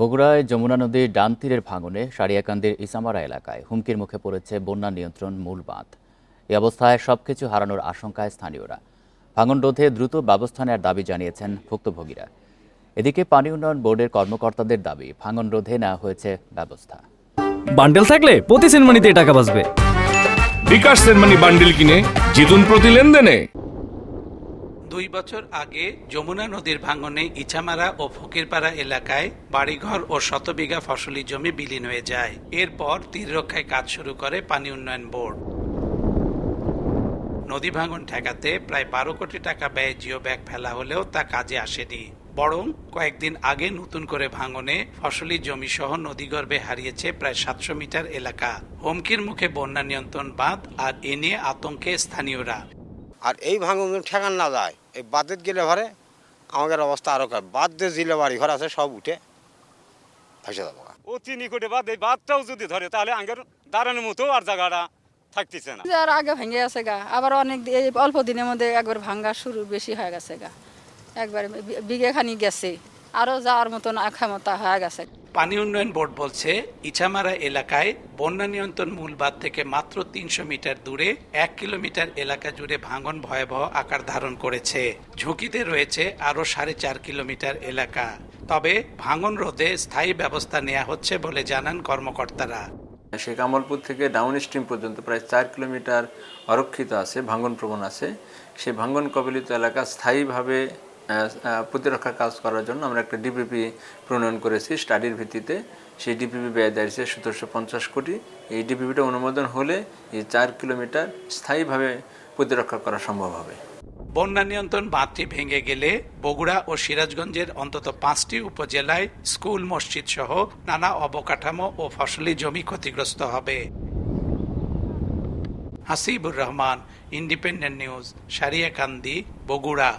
বগুড়ায় যমুনা নদীর ডান তীরের ভাঙনে সারিয়াকান্দির ইসামারা এলাকায় হুমকির মুখে পড়েছে বন্যা নিয়ন্ত্রণ মূল বাঁধ। এ অবস্থায় সবকিছু হারানোর আশঙ্কায় স্থানীয়রা। ভাঙন রোধে দ্রুত ব্যবস্থা নেওয়ার দাবি জানিয়েছেন ভুক্তভোগীরা। এদিকে পানি উন্নয়ন বোর্ডের কর্মকর্তাদের দাবি ভাঙন রোধে নেওয়া হয়েছে ব্যবস্থা। বান্ডেল থাকলে প্রতি সেনমানিতে টাকা বাঁচবে। বিকাশ সেনমানি বান্ডিল কিনে জিতুন প্রতি লেনদেনে। দুই বছর আগে যমুনা নদীর ভাঙনে ইছামারা ও ফকিরপাড়া এলাকায় বাড়িঘর ও শতবিঘা ফসলি জমি বিলীন হয়ে যায়। এরপর তীর রক্ষায় কাজ শুরু করে পানি উন্নয়ন বোর্ড। নদী ভাঙন ঠেকাতে প্রায় বারো কোটি টাকা ব্যয়ে জিও ব্যাগ ফেলা হলেও তা কাজে আসেনি। বরং কয়েকদিন আগে নতুন করে ভাঙনে ফসলি জমি সহ নদীগর্ভে হারিয়েছে প্রায় সাতশো মিটার এলাকা। হুমকির মুখে বন্যা নিয়ন্ত্রণ বাঁধ আর এ নিয়ে আতঙ্কে স্থানীয়রা। আর এই ভাঙন ঠেকান না যায়। এই বাদের গেলে ঘরে আমাদের অবস্থা আরও খারাপ। বাদ দিয়ে জিলে বাড়ি ঘর আছে সব উঠে ভেসে যাব অতি নিকটে বাদ এই বাদটাও যদি ধরে তাহলে আগের দাঁড়ানোর মতো আর জায়গাটা থাকতেছে না। যে আর আগে ভেঙে গেছে গা। আবার অনেক এই অল্প দিনের মধ্যে একবার ভাঙ্গা শুরু বেশি হয়ে গেছে গা। একবার বি- বিঘে গেছে। আরও যাওয়ার মতন আক্ষমতা হয়ে গেছে। পানি উন্নয়ন বোর্ড বলছে, ইছামারা এলাকায় বন্যা নিয়ন্ত্রণ মূল বাঁধ থেকে মাত্র তিনশো মিটার দূরে এক কিলোমিটার এলাকা জুড়ে ভাঙন ভয়াবহ আকার ধারণ করেছে। ঝুঁকিতে রয়েছে আরও সাড়ে চার কিলোমিটার এলাকা। তবে ভাঙন রোধে স্থায়ী ব্যবস্থা নেওয়া হচ্ছে বলে জানান কর্মকর্তারা। শেখ কামালপুর থেকে ডাউন স্ট্রিম পর্যন্ত প্রায় চার কিলোমিটার অরক্ষিত আছে ভাঙ্গন প্রবণ আছে। সেই ভাঙ্গন কবলিত এলাকা স্থায়ীভাবে প্রতিরক্ষা কাজ করার জন্য আমরা একটা ডিপিপি প্রণয়ন করেছি। স্টাডির ভিত্তিতে সেই ডিপিপি ব্যয় দাঁড়িয়েছে সতেরোশো পঞ্চাশ কোটি। এই ডিপিপিটা অনুমোদন হলে এই চার কিলোমিটার স্থায়ীভাবে প্রতিরক্ষা করা সম্ভব হবে। বন্যা নিয়ন্ত্রণ বাঁধটি ভেঙে গেলে বগুড়া ও সিরাজগঞ্জের অন্তত পাঁচটি উপজেলায় স্কুল, মসজিদ সহ নানা অবকাঠামো ও ফসলি জমি ক্ষতিগ্রস্ত হবে। Hasibur Rahman independent news Sariakandi, Bogura.